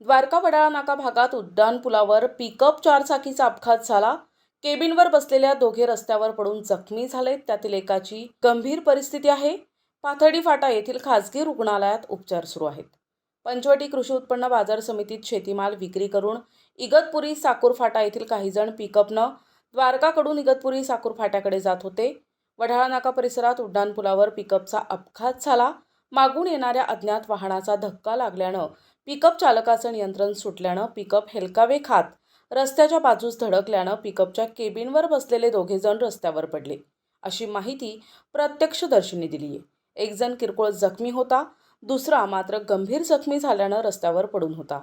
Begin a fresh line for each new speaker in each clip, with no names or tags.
द्वारका वडाळा नाका भागात उड्डाण पुलावर पिकअप चारचाकीचा अपघात झाला. केबिनवर बसलेल्या दोघे रस्त्यावर पडून जखमी झालेत. त्यातील एकाची गंभीर परिस्थिती आहे. पाथर्डी फाटा येथील खासगी रुग्णालयात उपचार सुरू आहेत. पंचवटी कृषी उत्पन्न बाजार समितीत शेतीमाल विक्री करून इगतपुरी साकूर फाटा येथील काही जण पिकअपनं द्वारकाकडून इगतपुरी साकूर फाट्याकडे जात होते. वढाळा नाका परिसरात उड्डाणपुलावर पिकअपचा अपघात झाला. मागून येणाऱ्या अज्ञात वाहनाचा धक्का लागल्यानं पिकअप चालकाचं नियंत्रण सुटल्यानं पिकअप हेलकावे खात रस्त्याच्या बाजूस धडकल्यानं पिकअपच्या केबिनवर बसलेले दोघे जण रस्त्यावर पडले. अशी माहिती प्रत्यक्षदर्शींनी दिली आहे. एक जण किरकोळ जखमी होता दुसरा मात्र गंभीर जखमी झाल्यानं रस्त्यावर पडून होता.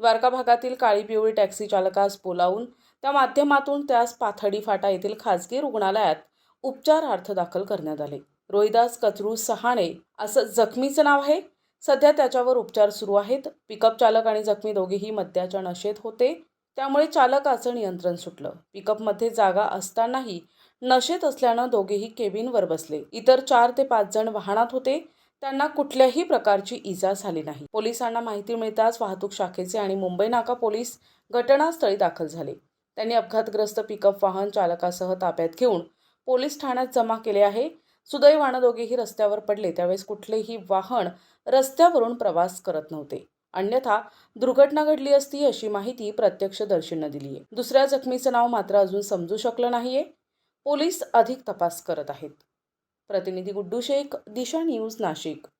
द्वारका भागातील काळी पिवळी टॅक्सी चालकास बोलावून त्या माध्यमातून त्यास पाथडी फाटा येथील खासगी रुग्णालयात उपचारार्थ दाखल करण्यात आले. रोहिदास कचरू सहाणे असं जखमीचं नाव आहे. सध्या त्याच्यावर उपचार सुरू आहेत. पिकअप चालक आणि जखमी दोघेही मद्याच्या नशेत होते. त्यामुळे चालकाचं नियंत्रण सुटलं. पिकअपमध्ये जागा असतानाही नशेत असल्यानं दोघेही केबिनवर बसले. इतर चार ते पाच जण वाहनात होते. त्यांना कुठल्याही प्रकारची इजा झाली नाही. पोलिसांना माहिती मिळताच वाहतूक शाखेचे आणि मुंबई नाका पोलीस घटनास्थळी दाखल झाले. त्यांनी अपघातग्रस्त पिकअप वाहन चालकासह ताब्यात घेऊन पोलीस ठाण्यात जमा केले आहे. सुदैवानं दोघेही रस्त्यावर पडले. त्यावेळेस कुठलेही वाहन रस्त्यावरून प्रवास करत नव्हते. अन्यथा दुर्घटना घडली असती अशी माहिती प्रत्यक्षदर्शीनं दिली आहे दुसऱ्या जखमीचं नाव मात्र अजून समजू शकलं नाहीये. पोलीस अधिक तपास करत आहेत. प्रतिनिधी गुड्डू शेख दिशा न्यूज नाशिक.